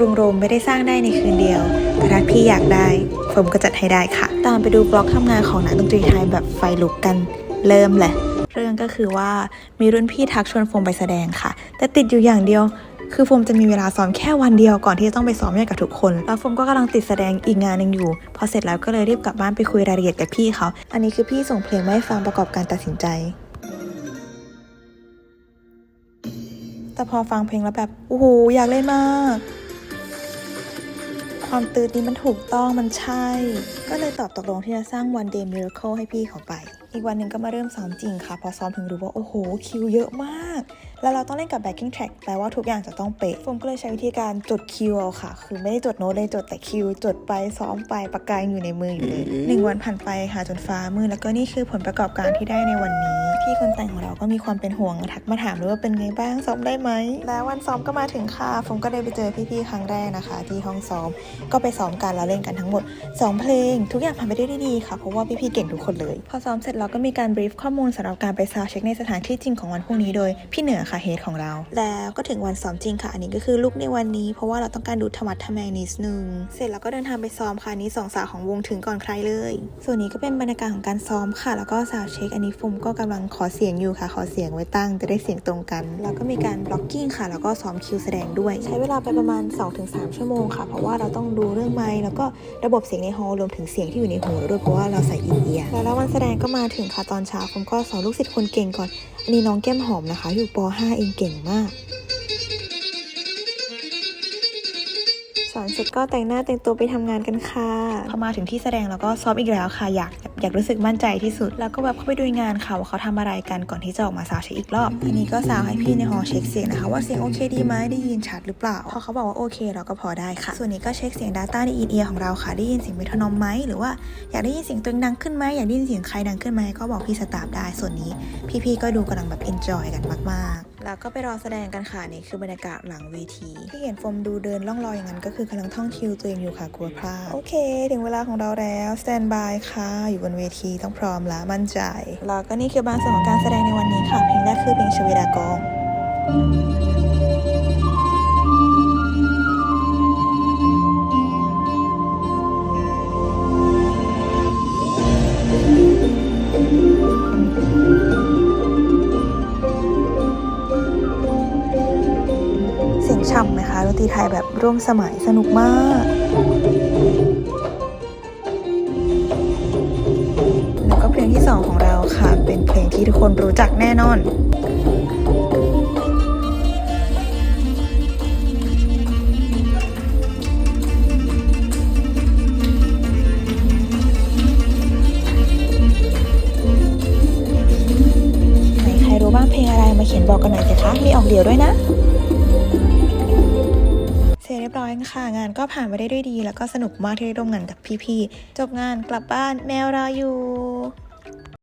รุงโรมไม่ได้สร้างได้ในคืนเดียวแต่ถ้าพี่อยากได้โฟมก็จัดให้ได้ค่ะ ตามไปดูบล็อกทำงานของนักดนตรีไทยแบบไฟลุกกันเริ่มเลยเรื่องก็คือว่ามีรุ่นพี่ทักชวนโฟมไปแสดงค่ะ แต่ติดอยู่อย่างเดียวคือโฟมจะมีเวลาซ้อมแค่วันเดียวก่อนที่จะต้องไปซ้อมเนี่ยกับทุกคน แล้วโฟมก็กำลังติดแสดงอีกงานหนึ่งอยู่ พอเสร็จแล้วก็เลยรีบกลับบ้านไปคุยรายละเอียดกับพี่เขา อันนี้คือพี่ส่งเพลงมาให้ฟังประกอบการตัดสินใจ แต่พอฟังเพลงแล้วแบบ โอ้โห อยากเล่นมาก ความตื่นนี้มันถูกต้องมันใช่ ก็เลยตอบตกลงที่จะสร้าง One Day Miracle ให้พี่เขาไป อีกวันหนึ่งก็มาเริ่มซ้อมจริงค่ะ พอซ้อมถึงรู้ว่า โอ้โห คิวเยอะมาก แล้วเราต้องเล่นกับ backing track แปลว่าทุกอย่างจะต้องเป๊ะโฟมก็เลยใช้วิธีการจดคิวเอาค่ะ คือไม่ได้จดโน้ตเลยจดแต่คิว จดไปซ้อมไปปากกายังอยู่ในมืออยู่เลยหนึ่งวันผ่านไปค่ะจนฟ้ามืดแล้วก็นี่คือผลประกอบการที่ได้ในวันนี้ พี่คนแต่งของเราก็มีความเป็นห่วงทักมาถามด้วยว่าเป็นไงบ้างซ้อมได้ไหมแล้ววันซ้อมก็มาถึงค่ะโฟมก็ได้ไปเจอพี่ๆครั้งแรกนะคะ ที่ห้องซ้อมก็ไปซ้อมกันแล้วเล่นกันทั้งหมด 2 เพลง ทุกอย่างผ่านไปได้ด้วยดีค่ะเพราะว่าพี่ๆเก่งทุกคนเลย พอซ้อมเสร็จเราก็มีการบรีฟข้อมูลสำหรับการไปซาวด์เช็คในสถานที่จริงของวันพรุ่งนี้โดยพี่เหนือค่ะเฮดของเรา แล้วก็ถึงวันซ้อมจริงค่ะ อันนี้ก็คือลุกในวันนี้ เพราะว่าเราต้องการดูธรรมะทะแมงนิดนึงเสร็จแล้วก็เดินทางไปซ้อมค่ะอันนี้สองสาวของวงถึงก่อนใครเลย ส่วนนี้ก็เป็นบรรยากาศของการซ้อมค่ะ แล้วก็ซาวด์เช็คอันนี้ฟุมก็กำลังขอเสียงอยู่ค่ะ ขอเสียงไว้ตั้งจะได้เสียงตรงกัน แล้วก็มีการบล็อกกิ้งค่ะ แล้วก็ซ้อมคิวแสดงด้วย ใช้เวลาไปประมาณ 2-3 ชั่วโมงค่ะ เพราะว่าเราต้องดูเรื่องไมค์แล้วก็ระบบเสียงในฮอลล์รวมถึงเสียงที่อยู่ในหูด้วยเพราะว่าเราใส่อินเอียร์แล้ววันแสดงก็มาถึงค่ะตอนเช้าผมก็สอนลูกศิษย์คนเก่งก่อนอันนี้น้องแก้มหอมนะคะ อยู่ป .5 เองเก่งมากสอนเสร็จก็แต่งหน้าแต่งตัวไปทำงานกันค่ะ พอมาถึงที่แสดงแล้วก็ซ้อมอีกแล้วค่ะอยากอยากรู้สึกมั่นใจที่สุด แล้วก็แบบเข้าไปดูงานค่ะว่าเขาทำอะไรกันก่อนที่จะออกมาซาวด์เช็คอีกรอบอันนี้ก็ซาวด์ให้พี่ในหอเช็คเสียงนะคะว่าเสียงโอเคดีไหมได้ยินชัดหรือเปล่าพอเขาบอกว่าโอเคเราก็พอได้ค่ะ ส่วนนี้ก็เช็คเสียง Data ในอินเอียร์ของเราค่ะได้ยินเสียงเมทานอมไหมหรือว่าอยากได้ยินเสียงตัวเองดังขึ้นไหมอยากได้ยินเสียงใครดังขึ้นไหมก็บอกพี่สตาฟได้ส่วนนี้ พี่ๆก็ดูกำลังแบบ enjoy กันมากๆ แล้วก็ไปรอแสดงกันค่ะนี่คือบรรยากาศหลังเวที ที่เห็นโฟมดูเดินล่องลอยอย่างนั้นก็คือกำลังท่องคิวตัวเองอยู่ค่ะกลัวพลาดโอเคถึงเวลาของเราแล้วสแตนบายค่ะ อยู่บนเวทีต้องพร้อมและมั่นใจ แล้วก็นี่คือบางส่วนของการแสดงในวันนี้ค่ะ เพลงแรกคือเพลงชเวดากอง เสียงฉ่ำไหมคะดนตรีไทยแบบร่วมสมัยสนุกมาก งที่ 2 ของเราค่ะ เป็นเพลงที่ทุกคนรู้จักแน่นอนไหนใครรู้บ้างเพลงอะไรมาเขียนบอกกันหน่อยสิคะมีออกเดี่ยวด้วยนะ เสร็จเรียบร้อยค่ะ งานก็ผ่านไปได้ด้วยดี แล้วก็สนุกมากที่ได้ร่วมงานกับพี่ๆ จบงานกลับบ้านแมวรออยู่